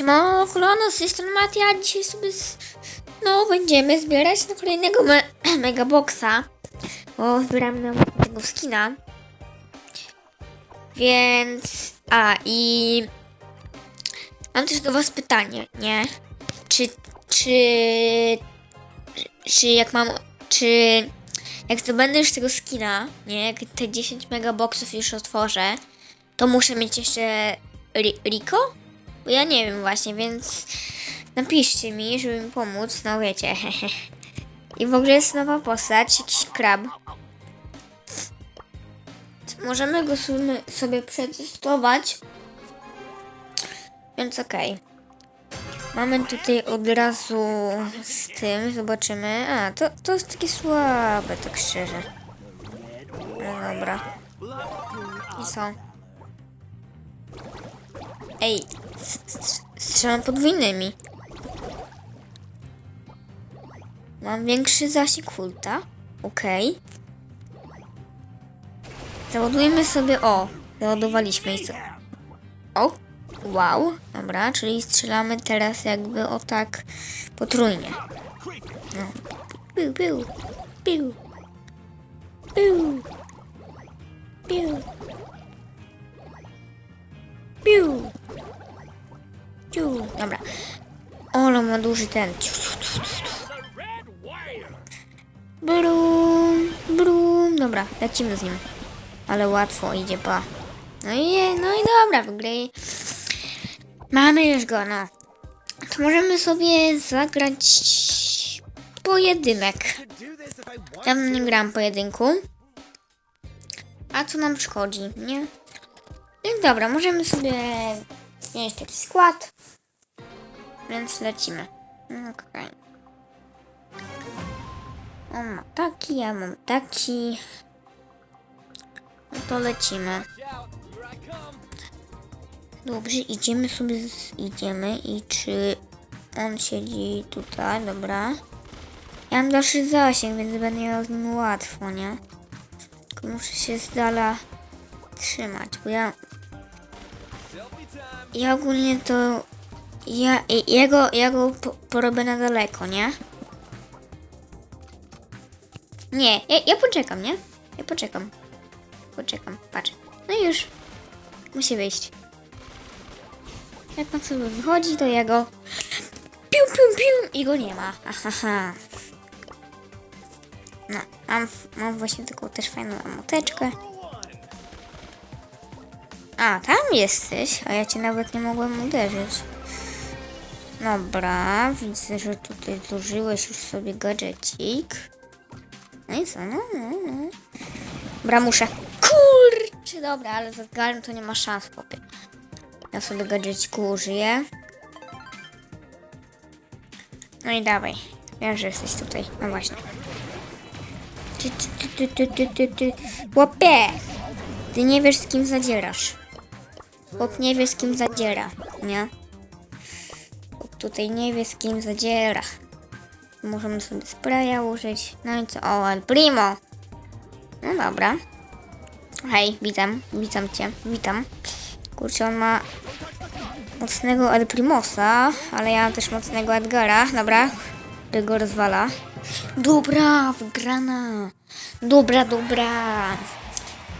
Siema, kolano, z tej strony Matia, dzisiaj sobie z... no, będziemy zbierać na kolejnego me megaboxa, bo zbieram na tego skina, więc, a i mam też do was pytanie, nie, czy, czy, czy jak mam, czy jak zdobędę już tego skina, nie, jak te 10 megaboxów już otworzę, to muszę mieć jeszcze Ri Rico? Bo ja nie wiem właśnie, więc napiszcie mi, żeby mi pomóc. No wiecie, I w ogóle jest nowa postać, jakiś krab. Możemy go sobie, przetestować. Więc okej. Mamy tutaj od razu z tym, zobaczymy. A, to, to jest takie słabe, tak szczerze. No dobra. I co? Ej, strzelam podwójnymi. Mam większy zasięg hulta. Okej. Załadujmy sobie. O, załadowaliśmy i co? O, wow. Dobra, czyli strzelamy teraz jakby o tak potrójnie. No. Piu, piu, piu, piu, piu, piu. Ciu, dobra. Olo ma duży ten. Ciu, ciu, ciu, ciu. Brum, brum. Dobra, lecimy z nim. Ale łatwo idzie, pa. No i, no i dobra, w ogóle mamy już go, no. To możemy sobie zagrać pojedynek. Ja nie gram pojedynku. A co nam szkodzi, nie? No dobra, możemy sobie mieć taki skład. Więc lecimy. No, Okej. On ma taki, ja mam taki. No to lecimy. Dobrze, idziemy sobie, z, idziemy i czy on siedzi tutaj, dobra. Ja mam dalszy zasięg, więc będę miał z nim łatwo, nie? Tylko muszę się z dala trzymać, bo ja... Ja ogólnie to... Ja, i- jego, ja go po, porobię na daleko, nie? Nie, ja, ja poczekam, nie? Ja poczekam. Poczekam, patrz. No i już. Musi wyjść. Jak on sobie wychodzi, to ja go... Piu, piu, piu! I go nie ma. Ahaha. No, mam, mam właśnie taką też fajną emoteczkę. A, tam jesteś, a ja cię nawet nie mogłem uderzyć. Dobra, widzę, że tutaj zużyłeś już sobie gadżecik. No i co? No, no, no. Dobra, muszę. Kurczę, dobra, ale z Edgarem to nie ma szans, chłopie. Ja sobie gadżeciku użyję. No i dawaj. Wiem, że jesteś tutaj. No właśnie. Ty, ty. Chłopie! Ty nie wiesz, z kim zadzierasz. Chłop nie wie, z kim zadziera, nie? Tutaj nie wie, z kim zadziera. Możemy sobie spraya użyć. No i co? O, El Primo! No dobra. Hej, witam, witam cię, witam. Kurczę, on ma mocnego El Primosa, ale ja mam też mocnego Edgara. Dobra, który go rozwala. Dobra, wygrana. Dobra, dobra.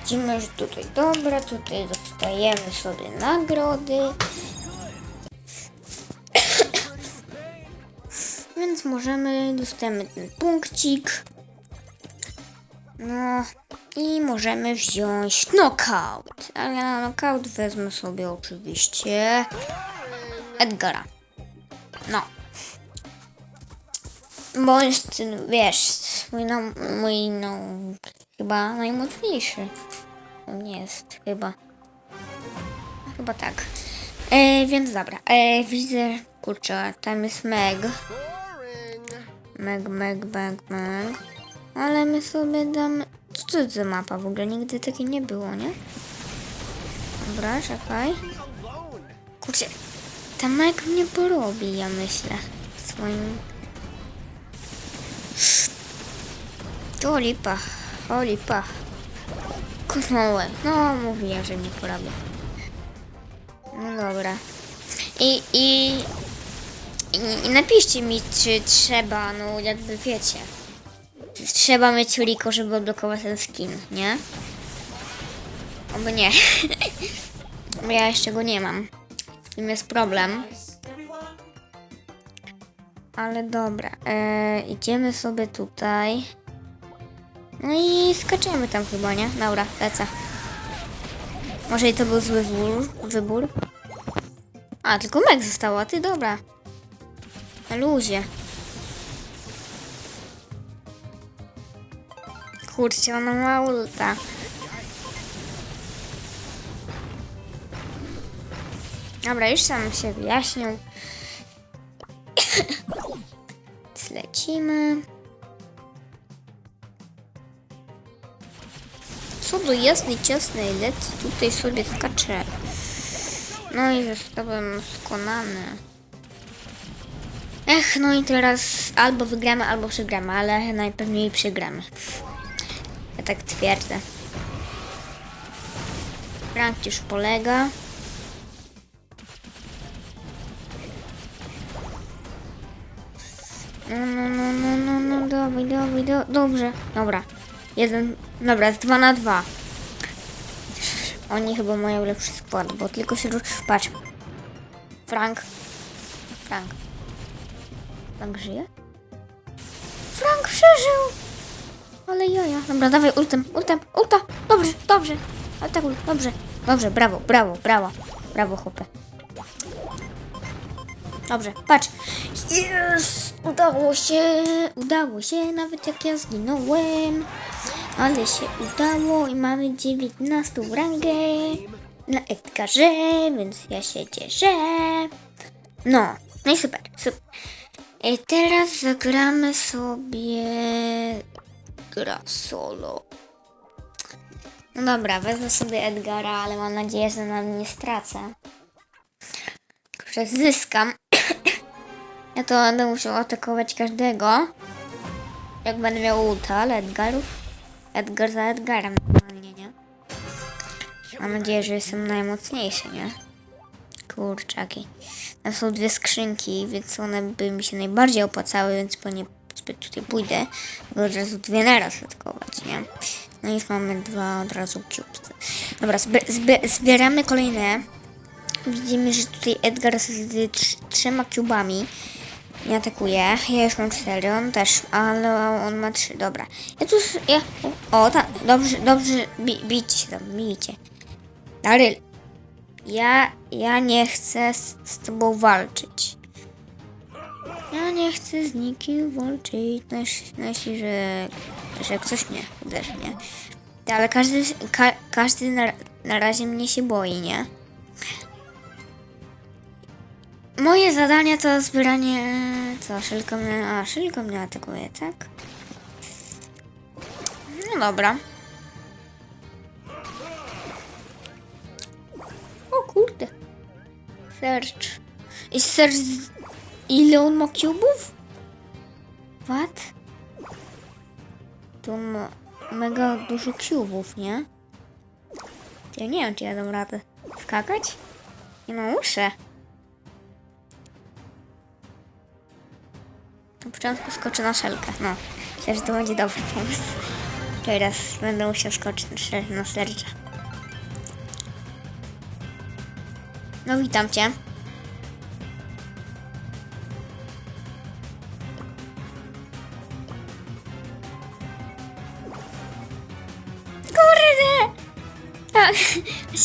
Widzimy, że tutaj dobra, tutaj dostajemy sobie nagrody. Więc możemy, dostajemy ten punkcik. No i możemy wziąć knockout. A ja na knockout wezmę sobie oczywiście Edgara. No. Bo jest, wiesz, mój, no, mój no, chyba najmocniejszy. Nie jest, chyba. Chyba tak. E, więc dobra, e, widzę, kurczę, tam jest Meg. Meg, Meg, Meg, Meg. Ale my sobie damy... Co to za mapa w ogóle? Nigdy takiej nie było, nie? Dobra, czekaj. Kurczę, ta Meg mnie porobi, ja myślę. Swoim... To lipa, o lipa. No mówiłem, że mnie porobi. No dobra. I, i, i, i napiszcie mi, czy trzeba, no jakby wiecie. Trzeba mieć Rico, żeby odblokować ten skin, nie? Oby nie. Bo ja jeszcze go nie mam. Z tym jest problem. Ale dobra, e, idziemy sobie tutaj. No i skaczemy tam chyba, nie? Dobra, lecę. Może i to był zły wybór. wybór. A, tylko Meg została, ty dobra. Na luzie. Kurczę, ona ma ulta. Dobra, już sam się wyjaśnił. Lecimy. Co do jasnej, ciasnej, lecę tutaj sobie skaczę. No i zostałem skonany. Ech, no i teraz albo wygramy, albo przegramy, ale najpewniej przegramy. Ja tak twierdzę. Frank już polega. No, no, no, no, no, no, dawaj, dawaj, do, dobrze. Dobra, jeden, dobra, jest dwa na dwa. Oni chyba mają lepszy skład, bo tylko się. Patrz. Frank. Frank. Frank żyje? Frank przeżył! Ale jaja. Dobra, dawaj ultem, ultem, ulta. Dobrze, dobrze. Atakuj, dobrze. Dobrze, brawo, brawo, brawo. Brawo, chłopie. Dobrze, patrz. Jest! Udało się, udało się, nawet jak ja zginąłem. Ale się udało i mamy 19 rangę na Edgarze, więc ja się cieszę. No, no i super, super. I teraz zagramy sobie gra solo. No dobra, wezmę sobie Edgara, ale mam nadzieję, że na nie stracę. Że zyskam. ja to będę musiał atakować każdego. Jak będę miał ulta, ale Edgarów. Edgar za Edgarem normalnie, nie? Mam nadzieję, że jestem najmocniejszy, nie? Kurczaki. Tam są dwie skrzynki, więc one by mi się najbardziej opłacały, więc po nie zbyt tutaj pójdę. Bo od razu dwie naraz atakować, nie? No już mamy dwa od razu cubes. Dobra, zbi zbi zbieramy kolejne. Widzimy, że tutaj Edgar z trz trzema cubami nie atakuje. Ja już mam cztery, on też, ale on ma trzy, dobra. Ja tu, ja, o tak, dobrze, dobrze, bi, bijcie się tam, bijcie. Daryl, ja, ja nie chcę z, z tobą walczyć. Ja nie chcę z nikim walczyć, no jeśli, że, że ktoś mnie uderzy, nie? Ale każdy, ka, każdy na, na razie mnie się boi, nie? Moje zadanie to zbieranie... Co, szylko mnie... A, szylko mnie atakuje, tak? No dobra. Kurde. Search. I search... z- Ile on ma cubów? What? Tu ma mega dużo cubów, nie? Ja nie wiem, czy ja dam radę skakać. Nie no, muszę. Na początku skoczę na szelkę. No, myślę, że to będzie dobry pomysł. Teraz będę musiał skoczyć na na serce. No, witam cię. Kurde! Tak.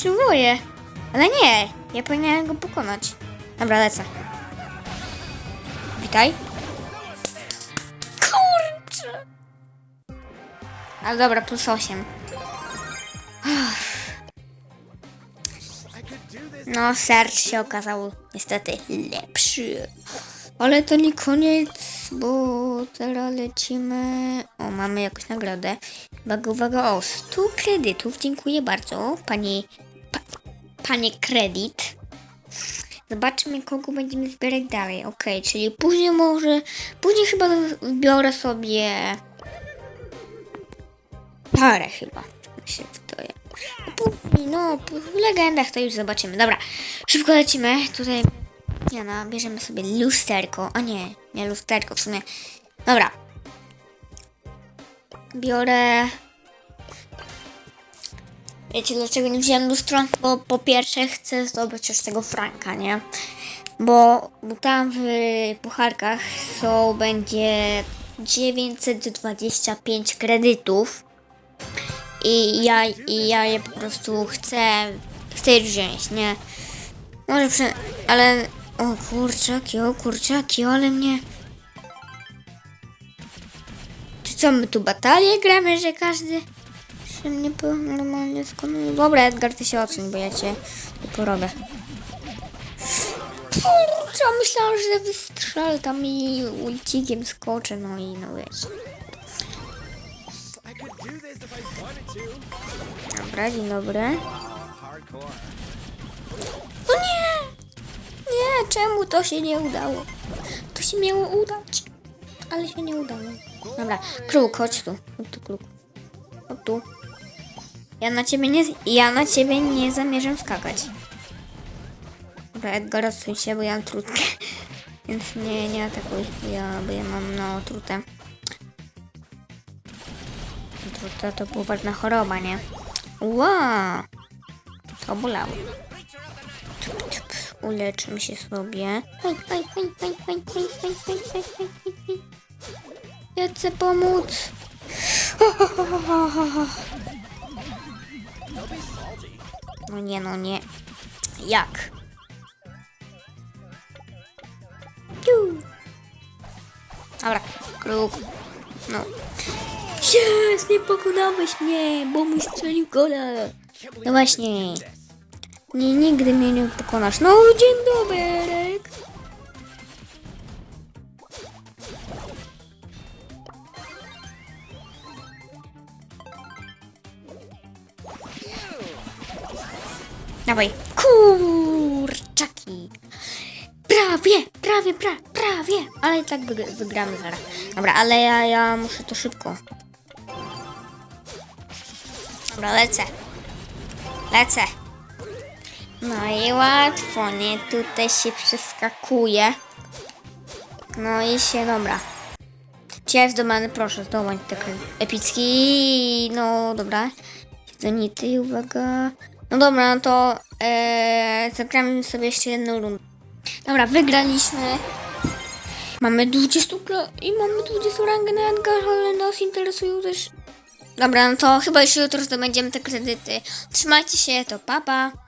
Ale nie, ja powinienem go pokonać. Dobra, lecę. Witaj. Kurczę. Ale dobra, plus 8. No, sercz się okazał niestety lepszy. Ale to nie koniec, bo teraz lecimy. O, mamy jakąś nagrodę. Uwaga, uwaga, o, 100 kredytów. Dziękuję bardzo, pani. Pa, panie kredyt. Zobaczmy, kogo będziemy zbierać dalej. Okej, czyli później może. Później chyba zbiorę sobie. Parę chyba. mi się wydaje. No, w legendach to już zobaczymy. Dobra, szybko lecimy. Tutaj Nie no, bierzemy sobie lusterko. O nie, nie lusterko w sumie. Dobra. Biorę... Wiecie dlaczego nie wziąłem lustro? Bo po pierwsze chcę zdobyć już tego franka, nie? Bo, bo tam w pucharkach są, będzie 925 kredytów. I ja, i ja je po prostu chcę, chcę je wziąć, nie? Może przy... ale... O kurczaki, o kurczaki, ale mnie... Czy co, my tu batalię gramy, że każdy się mnie po normalnie skonuje? Dobra, Edgar, ty się odsuń, bo ja cię nie porobię. Kurczę, myślałam, że wystrzelę tam i ulcikiem skoczę, no i no wiesz. Dobra, dzień dobry. O nie! Nie, czemu to się nie udało? To się miało udać, ale się nie udało. Dobra, kruk, chodź tu. Chodź tu, kruk. Chodź tu. Ja na ciebie nie, ja na ciebie nie zamierzam skakać. Dobra, Edgar, odsuń się, bo ja mam trutkę. Więc nie, nie atakuj, ja, bo ja mam no trutę to, to poważna choroba, nie? Wow! To bolało. Uleczmy się sobie. Ja chcę pomóc. No nie, no nie. Jak? Dobra, kruk. No. Yes, nie pokonałeś mnie, bo mój strzelił gola. No właśnie. Nie, nigdy mnie nie pokonasz. No, dzień dobry. Dawaj. Kurczaki. Prawie, prawie, pra, prawie. Ale i tak wyg- wygramy zaraz. Dobra, ale ja, ja muszę to szybko. Dobra, lecę. Lecę. No i łatwo, nie? Tutaj się przeskakuje. No i się, dobra. Cię z domeny, proszę, zdobądź taki epicki. No, dobra. Zenity, uwaga. No dobra, no to e, zagramy sobie jeszcze jedną rundę. Dobra, wygraliśmy. Mamy 20 pro- i mamy 20 rangę na Edgar, ale nas interesują też. Dobra, no to chyba już jutro zdobędziemy te kredyty. Trzymajcie się, to papa.